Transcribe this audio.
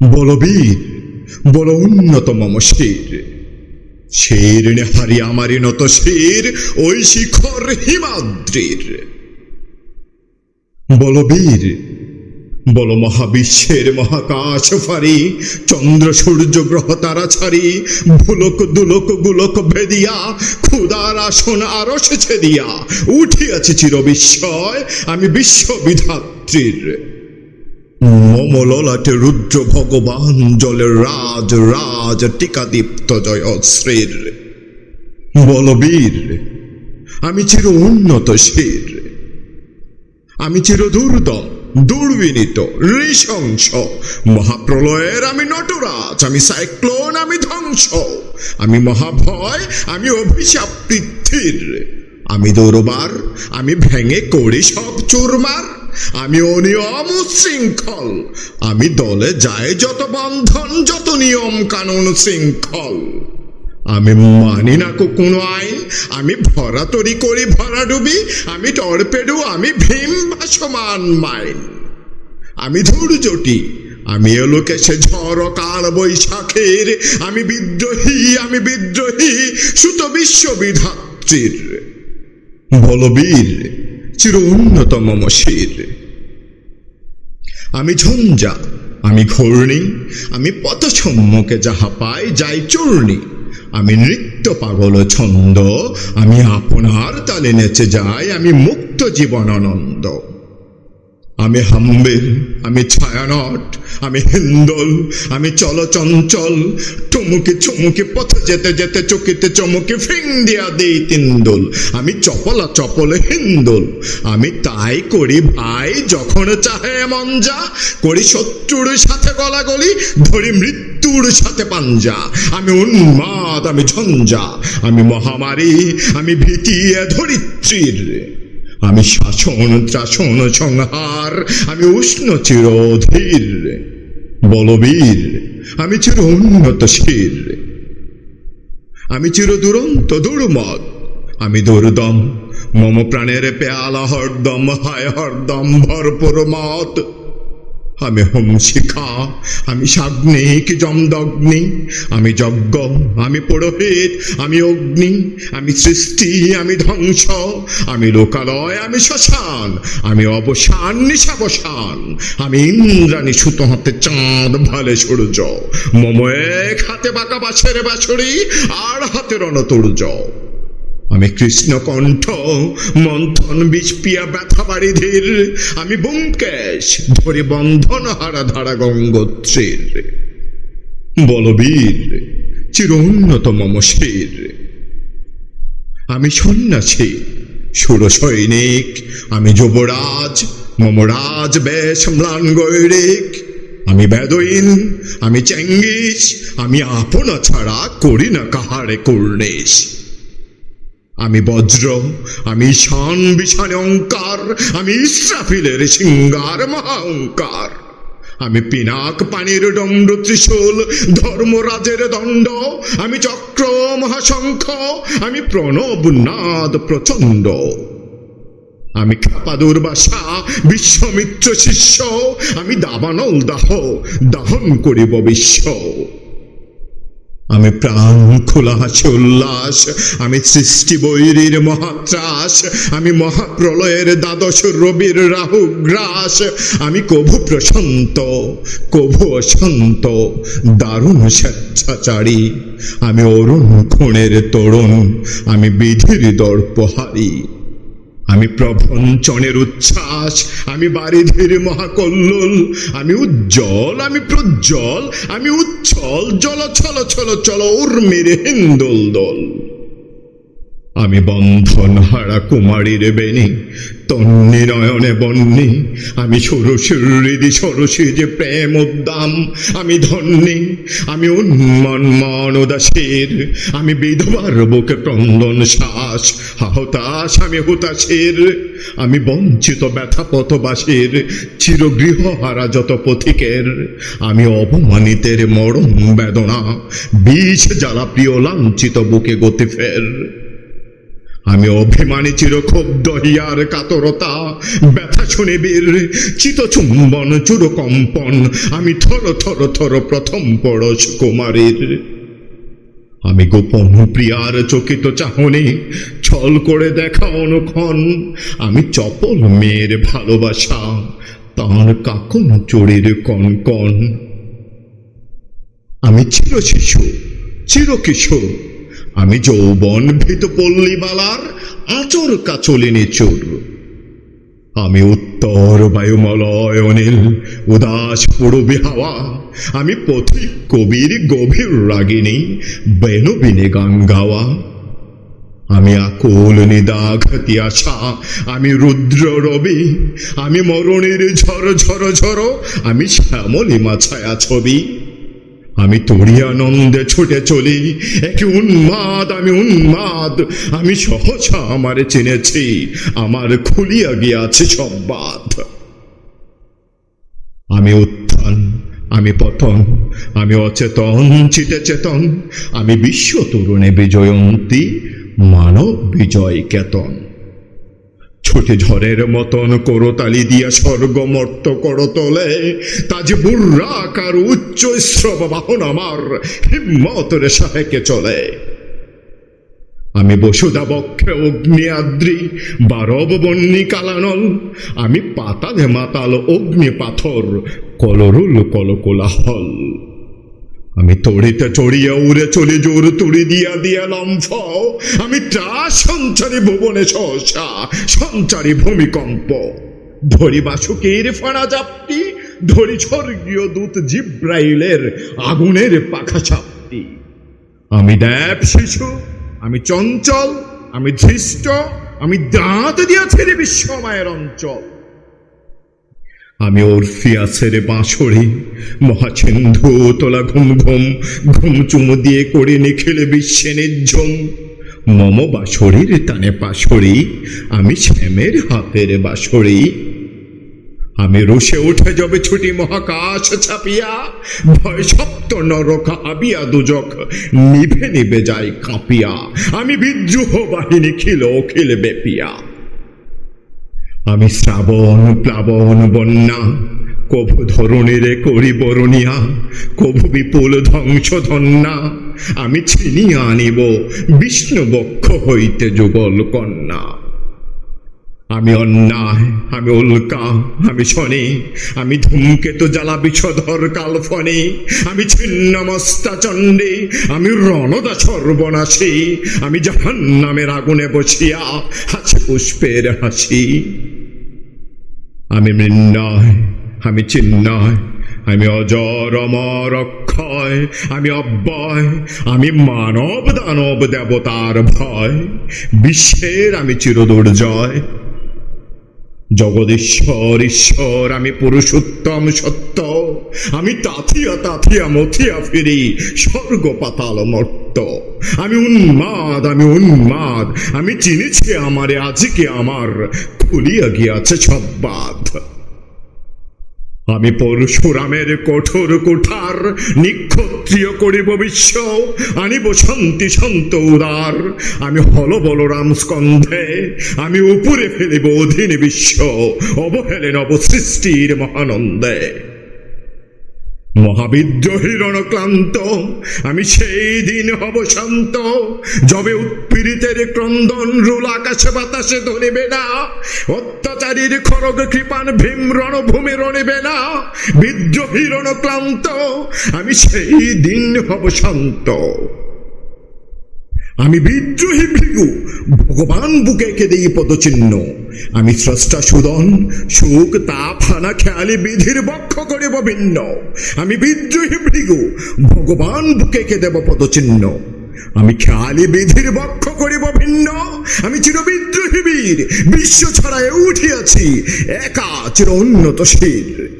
বলবীর বল উন্নত মম শির শির নেহারি আমারি নত শির, ওই শিখর হিমাদ্রির। বলবীর বল মহাবিশ্বের মহাকাশ ফারি চন্দ্র সূর্য গ্রহ তারা ছাড়ি, ভুলক দুলক গুলক ভেদিয়া ক্ষুদার আসন আরও ছেদিয়া, উঠিয়াছে চির বিস্ময় আমি বিশ্ববিধাত্রীর মমললাটে রুদ্র ভগবান জলের রাজ রাজ টিকাদীপ্ত জয় শ্রীর বলবীর, আমি চির উন্নত শির। আমি চির দুর্দম দুর্বিনীত, নৃশংস। মহাপ্রলয়ের আমি নটরাজ, আমি সাইক্লোন, আমি ধ্বংস। আমি মহাভয়, আমি অভিশাপ পৃথির। আমি দৌড়বার আমি ভেঙে করি সব চুরমার। আমি অনিয়ম শৃঙ্খল। আমি দলে যায় যত বন্ধন, যত নিয়ম কানুন শৃঙ্খল। আমি মানি না কোনো আইন, আমি ভরা তরি করি ভরা ডুবি, আমি টর্পেডো, আমি ভীম ভাসমান মাইন। আমি ধৈর্যটি আমি এলোকেশে ঝড় কাল বৈশাখের, আমি বিদ্রোহী আমি বিদ্রোহী, সুত বিশ্ববিধাত্রীর বলবীর চির উন্নতম মশির আমি ঝঞ্ঝা, আমি ঘূর্ণি, আমি পথ যাহা পাই যাই চূর্ণি। আমি নৃত্য পাগল ছন্দ, আমি আপনার তালে নেচে যাই, আমি মুক্ত জীবন আনন্দ। আমি হাম্বেল আমি ছায়ানট, আমি হিন্দল, আমি চলচঞ্চল। টুমুকি চুমুকি পথে যেতে যেতে চকিতে চমুকি ফিং দিয়া দেই তিন্দুল আমি চপলা চপল হিন্দুল। আমি তাই করি ভাই যখন চাহে মন যা করি শত্রুর সাথে গলাগলি, ধরি মৃত্যুর সাথে পাঞ্জা। আমি উন্মাদ, আমি ঝঞ্ঝা। আমি মহামারী, আমি ভীতি, এ ধরিত্রীর। আমি শাসন, ত্রাসন, সংহার, আমি উষ্ণ চিরধীর বলবীর, আমি চির উন্নত শির। আমি চির দুরন্ত, দুর্মদ, আমি দুর্দম, মম প্রাণের পেয়ালা হরদম, হায় হরদম, ভরপুর মত আমি হোম শিখা আমি সাগ্নিক জমদগ্নি আমি যজ্ঞ, আমি পুরোহিত, আমি অগ্নি, আমি সৃষ্টি, আমি ধ্বংস। আমি লোকালয়, আমি শ্মশান, আমি অবসান নিশাবসান আমি ইন্দ্রাণী সুতো হাতে চাঁদ, ভালে সূর্য। মম এক হাতে বাঁকা বাছের বাছড়ি আর হাতে রণতুর্য। আমি কৃষ্ণকণ্ঠ মন্থন বিষপিয়া ব্যথা বাড়িধীর আমি ব্যোমকেশ, ধরে বন্ধন হারা ধারা গঙ্গোত্রীর। বলবীর চির উন্নত মম শির আমি সন্ন্যাসী, সুর সৈনিক। আমি যুবরাজ, মমরাজ, বেশ ম্লান গৈরিক। আমি বেদইন, আমি চেঙ্গিস। আমি আপনা ছাড়া করি না কাহারে কুর্নিশ। আমি বজ্র আমি শান বিশানে অঙ্কার আমি ইসরাফিলের সিঙ্গার মহাঙ্কার আমি পিনাক পানির দণ্ড, ত্রিশূল ধর্মরাজের দণ্ড, আমি চক্র মহাশঙ্খ, আমি প্রণব নাদ প্রচণ্ড। আমি খ্যাপা দুর্বাসা বিশ্বমিত্র শিষ্য, আমি দাবানল দাহ, দাহন করিব বিশ্ব। আমি প্রাণ খোলা আছে উল্লাস, আমি সৃষ্টি বৈরীর মহাত্রাস, আমি মহাপ্রলয়ের দ্বাদশ রবির রাহু গ্রাস আমি কভু প্রশান্ত, কভু অশান্ত, দারুণ স্বেচ্ছাচারী, আমি অরুণ খুনের তরুণ, আমি বিধির দর্পহারী। আমি প্রভঞ্চনের উচ্ছ্বাস, আমি বারিধির মহাকল্লোল, আমি উজ্জ্বল, আমি প্রজ্জ্বল, আমি উচ্ছল জল ছল ছল চল উর্মির হিন্দোল দোল। আমি বন্ধন হারা কুমারীর বেনি তন্নি নয়নে বন্নি। আমি সরসীর হৃদি সরসী যে প্রেম উদ্দাম, আমি ধন্যী। আমি উন্মন মন উদাসীর আমি বিধবার বুকে ক্রন্দন শ্বাস হাহতাস আমি হুতাশীর। আমি বঞ্চিত ব্যথা পথবাসীর, চিরগৃহ হারা যত পথিকের। আমি অপমানিতের মরণ বেদনা, বিষ জ্বালা প্রিয় লাঞ্ছিত বুকে গতি ফের। আমি অভিমানী চিরক্ষুব্ধ হিয়ার কাতরতা, ব্যথা শুনে বীর চিতচুম্বন চুরকম্পন আমি থর থর থর প্রথম পড়স কুমারীর। আমি গোপন প্রিয়ার চকিত চাহনি, ছল করে দেখা অনুক্ষণ, আমি চপল মেয়ের ভালোবাসা, তার কাকন চড়ির কনকন। আমি চির শিশু, চির কিশোর আমি যৌবন ভীত পল্লীবালার আচর কাচলিনী চোর। আমি উত্তর বায়ুমলয় অনিল, উদাস পূরবী হাওয়া। আমি পথিক কবির গভীর রাগিনী বেনবিনে গান গাওয়া। আমি আকুল নিদাঘাতি আশা আমি রুদ্র রবি। আমি মরণের ঝড় ঝড় ঝড় আমি শ্যামলিমা ছায়া ছবি। আমি তরিয়ানন্দে ছুটে চলি একে উন্মাদ, আমি উন্মাদ, আমি সহসা আমারে চিনেছি, আমার খুলিয়া গিয়াছে সব বাদ আমি উত্থান, আমি পতন, আমি অচেতন, চিতে চেতন, আমি বিশ্ব তরুণে বিজয়ন্তী, মানব বিজয় কেতন। ছোটে ঝড়ের মতন করতালি দিয়া স্বর্গমর্ত করতলে, তাজ বুর্রাকার উচ্চ শ্রব বাহন আমার হিম্মত রে সাহেকে চলে। আমি বসুধা বক্ষে অগ্নি আদ্রি বারব বন্যি কালানল, আমি পাতালে মাতাল অগ্নি পাথর কলরুল কলকোলাহল। আমি তড়িতে চড়িয়া উড়ে চলি, জোর তুড়ি দিয়া দিয়া লম্ফ। আমি তা সঞ্চারী ভুবনে সহসা, সঞ্চারী ভূমিকম্প। ধরি বাসুকের ফাড়া জাপটি, ধরি স্বর্গীয় দূত জিব্রাইলের আগুনের পাখা চাপটি আমি দেব শিশু, আমি চঞ্চল, আমি ধৃষ্ট, আমি দাঁত দিয়া ছেড়ে বিশ্বমায়ের অঞ্চল। আমি ওরফিয়াসের বাঁশরি মহাচিন্ধু তোলা ঘুম ঘুম ঘুম চুমু দিয়ে করে নিখিল বিশ্বে নির্ঝুম। মম বাঁশরির টানে পাশরি, আমি শ্যামের হাতের বাঁশরি। আমি রুষে উঠে যাবে ছুটি মহাকাশ ছাপিয়া, ভয় সপ্ত নরক আবিয়া দুজক, নিভে নিভে যায় কাঁপিয়া। আমি বিদ্রোহ বাহিনী খিল খিল বেপিয়া। আমি শ্রাবণ, প্লাবন, বন্যা, কভু ধরণীরে করি বরণিয়া, কভু বিপুল ধ্বংস ধন্যা আমি ছিনিয়া আনিব বিষ্ণু বক্ষ হইতে যুগল কন্যা। আমি অন্যায়, আমি উল্কা, আমি শনি, আমি ধূমকেতু জ্বালা বিষধর কালফনি আমি ছিন্নমস্তা চণ্ডী, আমি রণদা সর্বনাশী, আমি জাহান নামের আগুনে বসিয়া হাসি পুষ্পের হাসি। আমি মৃন্ময়, আমি চিন্ময়, আমি অজর, অমর, অক্ষয়, আমি অব্যয়, আমি মানব দানব দেবতার ভয়, বিশ্বের আমি চিরদুর্জয়। জগদীশ্বর, ঈশ্বর, আমি পুরুষোত্তম, সত্য। আমি তাথিয়া তাথিয়া, মথিয়া ফিরি স্বর্গ পাতাল মর্ত আমি উন্মাদ আমি উন্মাদ, আমি চিনেছি আমারে, আজকে আমার খুলিয়া গিয়াছে সব বাদ আমি পরশুরামের কঠোর কুঠার নিক্ষত্রিয় করিব বিশ্ব। আনিব শান্তি, শান্ত, উদার। আমি হল বলরাম স্কন্ধে। আমি উপরে ফেলিব অধীন বিশ্ব। অবহেলেন অবসৃষ্টির মহানন্দে। মহাবিদ্রোহী রণক্লান্ত আমি সেই দিন হব শান্ত। যবে উৎপীড়িতের ক্রন্দন রুল আকাশে বাতাসে ধরিবে না, অত্যাচারীর খড়গ কৃপান ভীম রণভূমি রণিবে না। বিদ্রোহী রণক্লান্ত আমি সেই দিন হব শান্ত। আমি বিদ্রোহী ভৃগু, ভগবান বুকে কে দেই পদচিহ্ন। আমি স্রষ্টা সুদন, সুখ, তাপ, হানা, খেয়ালি, বিধির বক্ষ করিব ভিন্ন। আমি বিদ্রোহী ভৃগু, ভগবান বুকে কে দেব পদচিহ্ন। আমি খেয়ালি, বিধির বক্ষ করিব ভিন্ন। আমি চির বিদ্রোহী বীর, বিশ্ব ছড়ায় উঠিয়াছি, একা চির উন্নত শির